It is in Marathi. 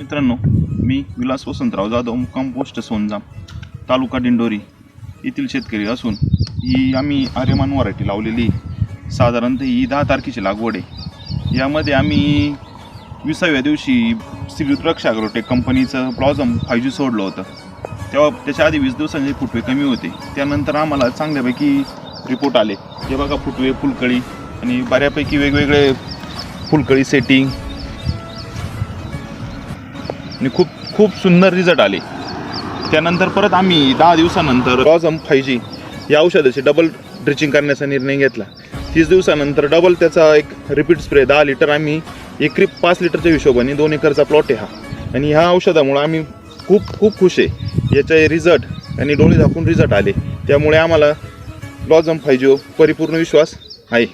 मित्रांनो मी विलास वसंतराव जाधव मुक्काम पोस्ट सोनजाम तालुका दिंडोरी येथील शेतकरी असून ही आम्ही आर्यमान वरायटी लावलेली साधारणतः ही दहा तारखेची लागवड आहे. यामध्ये आम्ही विसाव्या दिवशी श्रीयुत रक्षा अग्रोटेक कंपनीचं प्लॉझम फाय जी सोडलं होतं. तेव्हा त्याच्या आधी वीस दिवसांचे फुटवे कमी होते. त्यानंतर आम्हाला चांगल्यापैकी रिपोर्ट आले. हे बघा फुटवे फुलकळी आणि बऱ्यापैकी वेगवेगळे फुलकळी सेटिंग आणि खूप खूप सुंदर रिझल्ट आले. त्यानंतर परत आम्ही दहा दिवसानंतर रॉझम फाय जी या औषधाची डबल ड्रिचिंग करण्याचा निर्णय घेतला. तीस दिवसानंतर डबल त्याचा एक रिपीट स्प्रे दहा लिटर आम्ही एकरी पाच लिटरच्या हिशोबाने दोन एकरचा प्लॉट आहे हा. आणि ह्या औषधामुळं आम्ही खूप खूप खुश आहे. याचे रिझल्ट आणि डोळे झाकून रिझल्ट आले. त्यामुळे आम्हाला लॉझम फायजीओ परिपूर्ण विश्वास आहे.